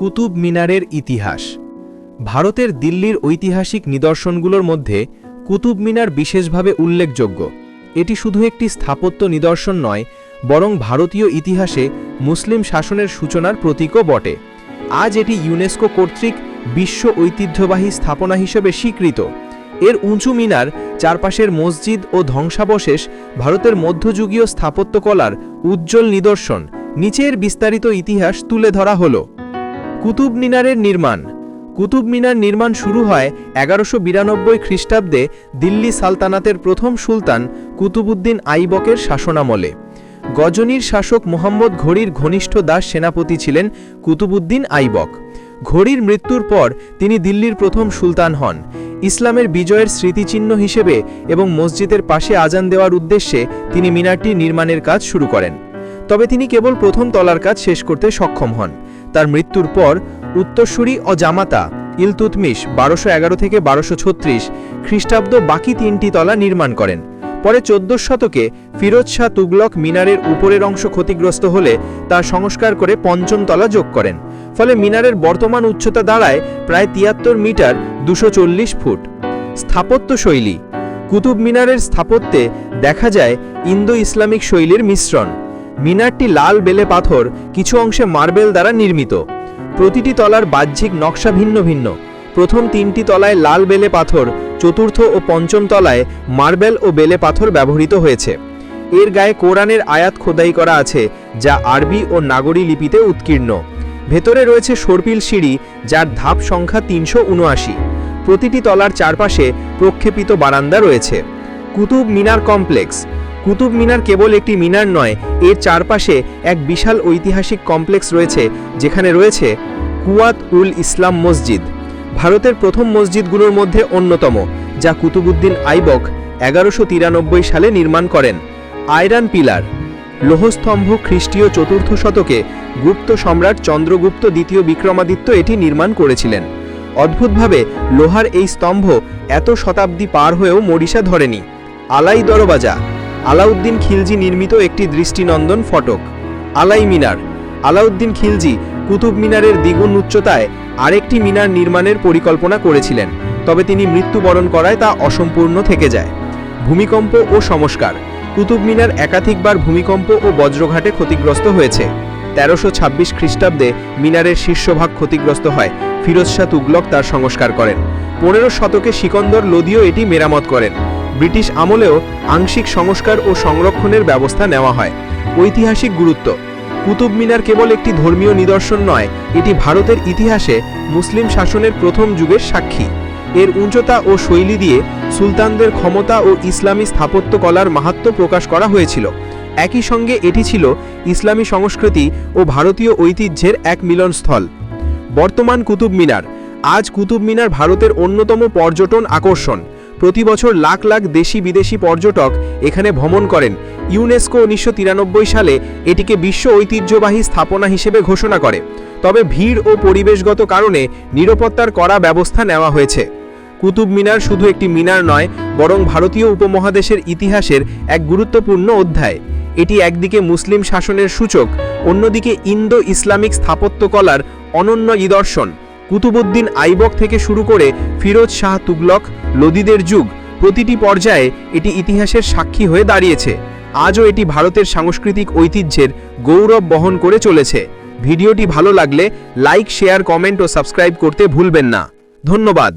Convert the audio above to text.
কুতুব মিনারের ইতিহাস। ভারতের দিল্লির ঐতিহাসিক নিদর্শনগুলোর মধ্যে কুতুব মিনার বিশেষভাবে উল্লেখযোগ্য। এটি শুধু একটি স্থাপত্য নিদর্শন নয়, বরং ভারতীয় ইতিহাসে মুসলিম শাসনের সূচনার প্রতীকও বটে। আজ এটি ইউনেস্কো কর্তৃক বিশ্ব ঐতিহ্যবাহী স্থাপনা হিসেবে স্বীকৃত। এর উঁচু মিনার, চারপাশের মসজিদ ও ধ্বংসাবশেষ ভারতের মধ্যযুগীয় স্থাপত্যকলার উজ্জ্বল নিদর্শন। নিচের বিস্তারিত ইতিহাস তুলে ধরা হল। কুতুব মিনারের নির্মাণ। কুতুব মিনার নির্মাণ শুরু হয় এগারোশো বিরানব্বই খ্রিস্টাব্দে দিল্লি সালতানাতের প্রথম সুলতান কুতুবুদ্দিন আইবকের শাসনামলে। গজনীর শাসক মোহাম্মদ ঘড়ির ঘনিষ্ঠ দাস সেনাপতি ছিলেন কুতুবুদ্দিন আইবক। ঘড়ির মৃত্যুর পর তিনি দিল্লির প্রথম সুলতান হন। ইসলামের বিজয়ের স্মৃতিচিহ্ন হিসেবে এবং মসজিদের পাশে আজান দেওয়ার উদ্দেশ্যে তিনি মিনারটি নির্মাণের কাজ শুরু করেন। তবে তিনি কেবল প্রথম তলার কাজ শেষ করতে সক্ষম হন। তার মৃত্যুর পর উত্তরসূরি ও জামাতা ইলতুতমিশ বারোশো এগারো থেকে বারোশো ছত্রিশ খ্রিস্টাব্দ বাকি তিনটি তলা নির্মাণ করেন। পরে চোদ্দ শতকে ফিরোজ শাহ তুগলক মিনারের উপরের অংশ ক্ষতিগ্রস্ত হলে তা সংস্কার করে পঞ্চম তলা যোগ করেন। ফলে মিনারের বর্তমান উচ্চতা দাঁড়ায় প্রায় তিয়াত্তর মিটার দুশো চল্লিশ ফুট। স্থাপত্য শৈলী। কুতুব মিনারের স্থাপত্যে দেখা যায় ইন্দো ইসলামিক শৈলীর মিশ্রণ। মিনারটি লাল বেলে পাথর, কিছু অংশে মার্বেল দ্বারা নির্মিত। প্রতিটি তলার বাহ্যিক নকশা ভিন্ন ভিন্ন। প্রথম তিনটি তলায় লাল বেলে পাথর, চতুর্থ ও পঞ্চম তলায় মার্বেল ও বেলে পাথর ব্যবহৃত হয়েছে। এর গায়ে কোরআনের আয়াত খোদাই করা আছে, যা আরবি ও নাগরী লিপিতে উৎকীর্ণ। ভেতরে রয়েছে সর্পিল সিঁড়ি, যার ধাপ সংখ্যা তিনশো উনআশি। প্রতিটি তলার চারপাশে প্রক্ষেপিত বারান্দা রয়েছে। কুতুব মিনার কমপ্লেক্স কুতুব মিনার কেবল একটি মিনার নয়, এর চারপাশে এক বিশাল ঐতিহাসিক কমপ্লেক্স রয়েছে, যেখানে রয়েছে কুয়াত উল ইসলাম মসজিদ। ভারতের প্রথম মসজিদগুলোর মধ্যে অন্যতম, যা কুতুবুদ্দিন আইবক এগারোশো তিরানব্বই সালে নির্মাণ করেন। আয়রান পিলার, লোহস্তম্ভ খ্রিস্টীয় চতুর্থ শতকে গুপ্ত সম্রাট চন্দ্রগুপ্ত দ্বিতীয় বিক্রমাদিত্য এটি নির্মাণ করেছিলেন। অদ্ভুতভাবে, লোহার এই স্তম্ভ এত শতাব্দী পার হয়েও মরিষা ধরেনি। আলাই দরবাজা আলাউদ্দিন খিলজি নির্মিত একটি দৃষ্টিনন্দন ফটক। আলাই মিনার। আলাউদ্দিন খিলজি কুতুব মিনারের দ্বিগুণ উচ্চতায় আরেকটি মিনার নির্মাণের পরিকল্পনা করেছিলেন, তবে তিনি মৃত্যুবরণ করায় তা অসম্পূর্ণ থেকে যায়। ভূমিকম্প ও সংস্কার। কুতুব মিনার একাধিকবার ভূমিকম্প ও বজ্রঘাটে ক্ষতিগ্রস্ত হয়েছে। তেরোশো ছাব্বিশ খ্রিস্টাব্দে মিনারের শীর্ষভাগ ক্ষতিগ্রস্ত হয়, ফিরোজ শাহ তুগলক তার সংস্কার করেন। পনেরো শতকে সিকন্দর লোদিও এটি মেরামত করেন। ব্রিটিশ আমলেও আংশিক সংস্কার ও সংরক্ষণের ব্যবস্থা নেওয়া হয়। ঐতিহাসিক গুরুত্ব। কুতুব মিনার কেবল একটি ধর্মীয় নিদর্শন নয়, এটি ভারতের ইতিহাসে মুসলিম শাসনের প্রথম যুগের সাক্ষী। এর উচ্চতা ও শৈলী দিয়ে সুলতানদের ক্ষমতা ও ইসলামী স্থাপত্যকলার মাহাত্ম্য প্রকাশ করা হয়েছিল। একই সঙ্গে এটি ছিল ইসলামী সংস্কৃতি ও ভারতীয় ঐতিহ্যের এক মিলনস্থল। বর্তমান কুতুব মিনার। আজ কুতুব মিনার ভারতের অন্যতম পর্যটন আকর্ষণ। প্রতি বছর লাখ লাখ দেশি বিদেশি পর্যটক এখানে ভ্রমণ করেন। ইউনেস্কো উনিশশো তিরানব্বই সালে এটিকে বিশ্ব ঐতিহ্যবাহী স্থাপনা হিসেবে ঘোষণা করে। তবে ভিড় ও পরিবেশগত কারণে নিরাপত্তার কড়া ব্যবস্থা নেওয়া হয়েছে। কুতুব মিনার শুধু একটি মিনার নয়, বরং ভারতীয় উপমহাদেশের ইতিহাসের এক গুরুত্বপূর্ণ অধ্যায়। এটি একদিকে মুসলিম শাসনের সূচক, অন্যদিকে ইন্দো ইসলামিক স্থাপত্যকলার অনন্য নিদর্শন। কুতুবুদ্দিন আইবক থেকে শুরু করে ফিরোজ শাহ তুগলক, লোদিদের যুগ, প্রতিটি পর্যায়ে এটি ইতিহাসের সাক্ষী হয়ে দাঁড়িয়েছে। আজও এটি ভারতের সাংস্কৃতিক ঐতিহ্যের গৌরব বহন করে চলেছে। ভিডিওটি ভালো লাগলে লাইক, শেয়ার, কমেন্ট ও সাবস্ক্রাইব করতে ভুলবেন না। ধন্যবাদ।